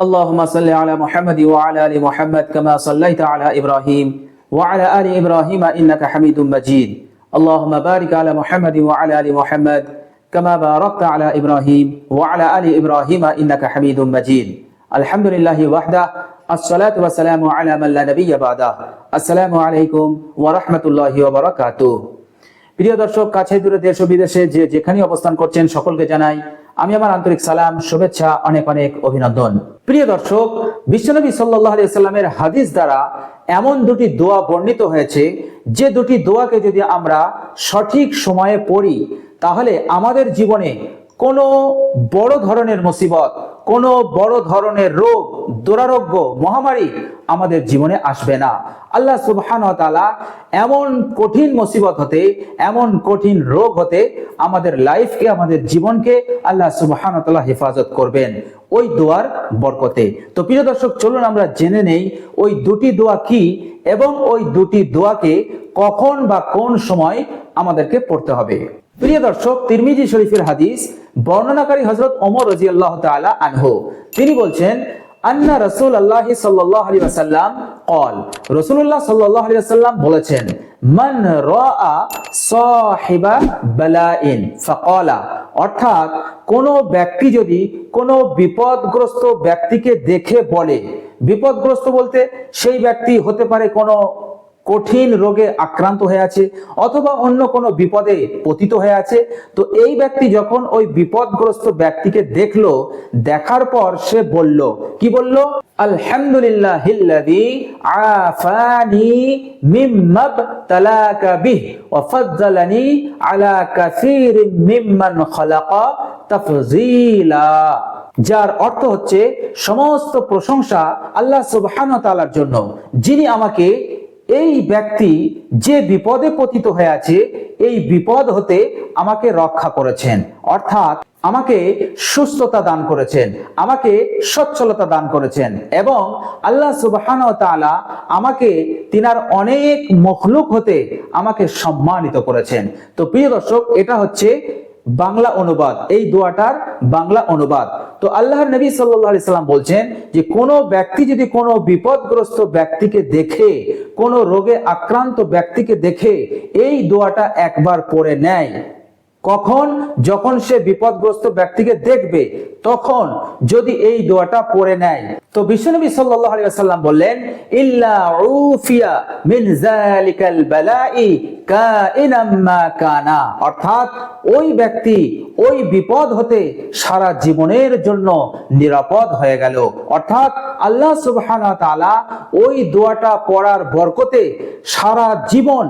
اللهم صل على محمد وعلى ال محمد كما صليت على ابراهيم وعلى ال ابراهيم انك حميد مجيد اللهم بارك على محمد وعلى ال محمد كما باركت على ابراهيم وعلى ال ابراهيم انك حميد مجيد الحمد لله وحده الصلاة والسلام على من لا نبي بعده السلام عليكم ورحمة الله وبركاته প্রিয় দর্শক কাছে দূরে দেশ ও বিদেশে যে যেখানে অবস্থান করছেন সকলকে জানাই আমি আমার আন্তরিক সালাম শুভেচ্ছা অনেক অনেক অভিনন্দন প্রিয় দর্শক, বিশ্বনবী সাল্লাহ সাল্লামের হাদিস দ্বারা এমন দুটি দোয়া বর্ণিত হয়েছে। যে দুটি দোয়াকে যদি আমরা সঠিক সময়ে পড়ি, তাহলে আমাদের জীবনে কোনো বড় ধরনের মুসিবত, কোনো বড় ধরনের রোগ, দুরারোগ্য, মহামারী আমাদের জীবনে আসবে না। আল্লাহ সুবহান তাআলা এমন কঠিন মুসিবত হতে, এমন কঠিন রোগ হতে আমাদের লাইফকে আমাদের জীবনকে আল্লাহ সুবহান তাআলা হেফাজত করবেন। ওই দোয়ার বরকতে। তো প্রিয় দর্শক, চলুন আমরা জেনে নেই ওই দুটি দোয়া কি এবং ওই দুটি দোয়াকে কখন বা কোন সময় আমাদেরকে পড়তে হবে। প্রিয় দর্শক, তিরমিজি শরীফের হাদিস বর্ণনাকারী হজরত ওমর রাজি আল্লাহ আনহু। তিনি বলছেন আন্না রসুল আল্লাহ সাল্লাহ আলী আসাল্লাম রসুল্লাহ সাল্লাহ আলী বলেছেন, মান রা সাহিবা বালাইন ফাকালা। অর্থাৎ কোন ব্যক্তি যদি কোনো বিপদগ্রস্ত ব্যক্তিকে দেখে বলে, বিপদগ্রস্ত বলতে সেই ব্যক্তি হতে পারে কোনো কঠিন রোগে আক্রান্ত হয়ে আছে অথবা অন্য কোনো বিপদে পতিত হয়ে আছে, তো এই ব্যক্তি যখন ওই বিপদগ্রস্ত ব্যক্তিকে দেখল, দেখার পর সে বলল, কি বলল? আলহামদুলিল্লাহ আফানি মিম্মাব তালাকা বিহ ওয়া ফাজ্জালানি আলা কাসীরিম মিম্মান খালাকা তাফজিলা। যার অর্থ হচ্ছে, সমস্ত প্রশংসা আল্লাহ সুবহানাহু ওয়া তাআলার জন্য, যিনি আমাকে এই ব্যক্তি যে বিপদে পতিত হয়ে আছে, এই বিপদ হতে আমাকে রক্ষা করেছেন। অর্থাৎ আমাকে সুস্থতা দান করেছেন, আমাকে সচ্ছলতা দান করেছেন এবং আল্লাহ সুবহান তাআলা আমাকে, তিনার অনেক মখলুক হতে আমাকে সম্মানিত করেছেন। তো প্রিয় দর্শক, এটা হচ্ছে বাংলা অনুবাদ। এই দোয়াটার বাংলা অনুবাদ। তো আল্লাহর নবী সাল্লাল্লাহু সাল্লাম বলছেন যে, কোনো ব্যক্তি যদি কোনো বিপদগ্রস্ত ব্যক্তিকে দেখে কোনো রোগে আক্রান্ত ব্যক্তিকে দেখে এই দোয়াটা একবার পড়ে নেয়। কখন? যখন সে বিপদগ্রস্ত ব্যক্তিকে দেখবে, তখন যদি এই দোয়াটা পড়ে নেয়। তো বিশ্বনবী সাল্লাল্লাহু আলাইহি ওয়াসাল্লাম বললেন, ইল্লা উফিয়া মিন যালিকাল বালাই কাইনাম কানা। অর্থাৎ ওই ব্যক্তি ওই বিপদ হতে সারা জীবনের জন্য নিরাপদ হয়ে গেল। অর্থাৎ আল্লাহ সুবহানাহু ওই দোয়াটা পড়ার বরকতে সারা জীবন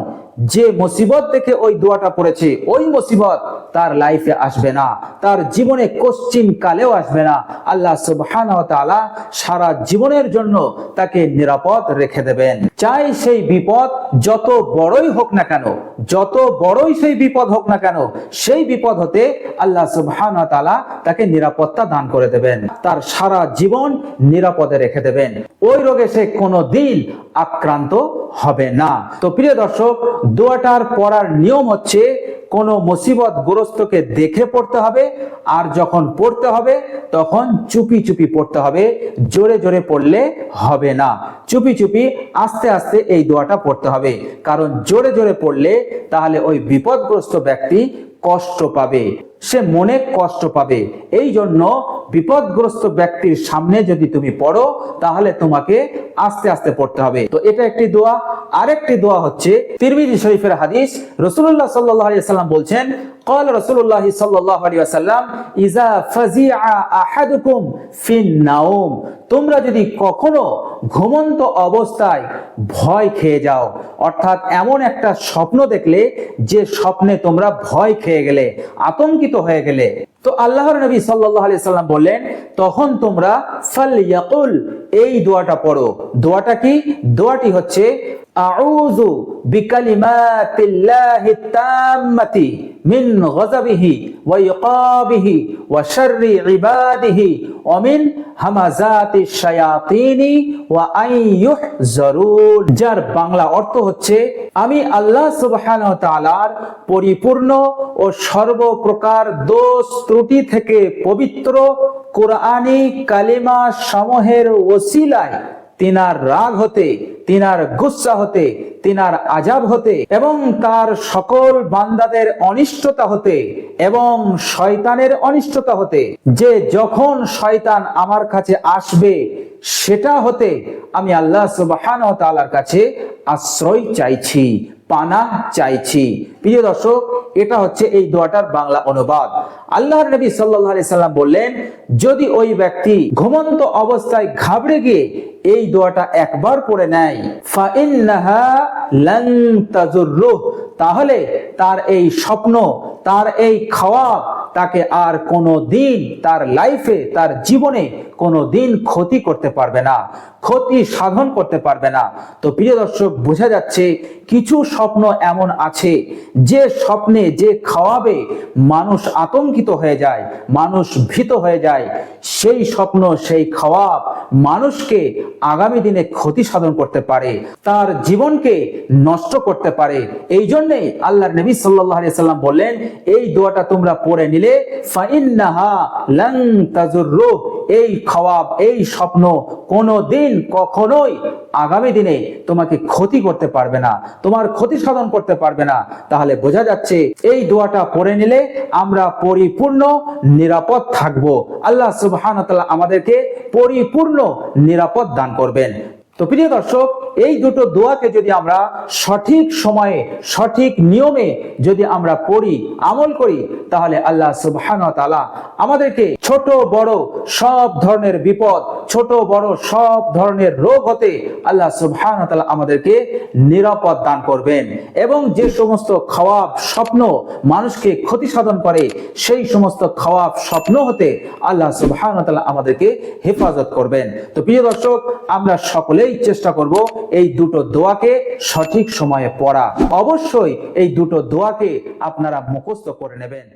যে মুসিবত থেকে ওই দোয়াটা পড়েছে, ওই মুসিবত তার লাইফে আসবে না। তার জীবনে কোশ্চিন কালেও আসবে না। আল্লাহ সুবহানাহু ওয়া সারা জীবনের জন্য তাকে নিরাপদ রেখে দেবেন। চাই সেই বিপদ যত বড়ই হোক না কেন, যত বড়ই সেই বিপদ হোক না কেন, সেই বিপদ হতে আল্লাহ সুবহানাহু ওয়া তাকে নিরাপত্তা দান করে দেবেন। তার সারা জীবন নিরাপদে রেখে দেবেন। ওই রোগে সে কোনো দিন আক্রান্ত হবে না। তো প্রিয় দর্শক, দোয়াটার পড়ার নিয়ম হচ্ছে কোন মুসিবত গ্রস্তকে দেখে পড়তে হবে, আর যখন পড়তে হবে, তখন চুপি চুপি পড়তে হবে, জোরে জোরে পড়লে হবে না। চুপি চুপি আস্তে আস্তে এই দোয়াটা পড়তে হবে। কারণ জোরে জোরে পড়লে তাহলে ওই বিপদগ্রস্ত ব্যক্তি কষ্ট পাবে সে মনে কষ্ট পাবে এই জন্য বিপদগ্রস্ত ব্যক্তির সামনে যদি তুমি পড়ো তাহলে তোমাকে আস্তে আস্তে পড়তে হবে তো এটা একটি দোয়া আরেকটি দোয়া হচ্ছে তিরমিজি শরীফের হাদিস রসুল্লাহ সাল্লাহ সাল্লাম বলছেন قال رسول الله صلى الله عليه وسلم اذا فزع احدكم في النوم তোমরা যদি কখনো ঘুমন্ত অবস্থায় ভয় খেয়ে যাও। অর্থাৎ এমন একটা স্বপ্ন দেখলে যে স্বপ্নে তোমরা ভয় খেয়ে গেলে, আতঙ্কিত হয়ে গেলে। তো আল্লাহর নবী সাল্লি সাল্লাম বললেন, তখন তোমরা ফালইয়াকুল এই দোয়াটা পড়ো। দোয়াটা কি? দোয়াটি হচ্ছে যার বাংলা অর্থ হচ্ছে, আমি আল্লাহ সুবহানাহু তাআলার পরিপূর্ণ ও সর্বপ্রকার দোষ ত্রুটি থেকে পবিত্র কোরআনি কালিমা সমূহের ওসিলায় তিনার রাগ হতে তিনার গুসা হতে, তিনার আজাব হতে এবং তার সকল বান্দাদের অনিষ্টতা হতে এবং শয়তানের অনিষ্টতা হতে, যে যখন শয়তান আমার কাছে আসবে, সেটা হতে আমি আল্লাহ সুবহান ও তাআলার কাছে আশ্রয় চাইছি পানা চাইছি। প্রিয় দর্শক এটা হচ্ছে এই দোয়াটার বাংলা অনুবাদ। আল্লাহর নবী সাল্লাহ সাল্লাম বললেন, যদি ওই ব্যক্তি ঘুমন্ত অবস্থায় ঘাবড়ে গিয়ে এই দোয়াটা একবার পড়ে নেয় তাহলে তার এই স্বপ্ন, তার এই খাওয়া তাকে আর কোনো দিন তার লাইফে তার জীবনে কোনো দিন ক্ষতি করতে পারবে না, ক্ষতি সাধন করতে পারবে না। তো প্রিয় দর্শক, বোঝা যাচ্ছে কিছু স্বপ্ন এমন আছে, যে স্বপ্নে যে খাওয়াবে মানুষ আতঙ্কিত হয়ে যায়, মানুষ ভীত হয়ে যায়। সেই স্বপ্ন, সেই খাওয়াব মানুষকে আগামী দিনে ক্ষতি সাধন করতে পারে, তার জীবনকে নষ্ট করতে পারে। এই জন্যে আল্লাহ নবী সাল্লাল্লাহু আলাইহি সাল্লাম বললেন, এই দোয়াটা তোমরা পড়ে নিলে তাজুররু এই খাওয়াব এই স্বপ্ন কোনো দিন কখনোই আগামী দিনে তোমাকে ক্ষতি করতে পারবে না, তোমার ক্ষতি সাধন করতে পারবে না। তাহলে বোঝা যাচ্ছে এই দোয়াটা পড়ে নিলে আমরা পরিপূর্ণ নিরাপদ থাকব। আল্লাহ সুবহান আমাদেরকে পরিপূর্ণ নিরাপদ দান করবেন। তো প্রিয় দর্শক, এই দুটো দোয়াকে যদি আমরা সঠিক সময়ে, সঠিক নিয়মে যদি আমরা পড়ি, আমল করি, তাহলে আল্লাহ সুবহান তাআলা আমাদেরকে ছোট, বড় সব ধরনের বিপদ ছোট, বড় সব ধরনের রোগ হতে আল্লাহ সুবহান আমাদেরকে নিরাপদ দান করবেন। এবং যে সমস্ত খাওয়াব স্বপ্ন মানুষকে ক্ষতি সাধন করে, সেই সমস্ত খাওয়াব স্বপ্ন হতে আল্লাহ সুবহান আমাদেরকে হেফাজত করবেন। তো প্রিয় দর্শক, আমরা সকলেই চেষ্টা করব এই দুটো দোয়াকে সঠিক সময়ে পড়া। অবশ্যই এই দুটো দোয়াকে আপনারা মুখস্থ করে নেবেন।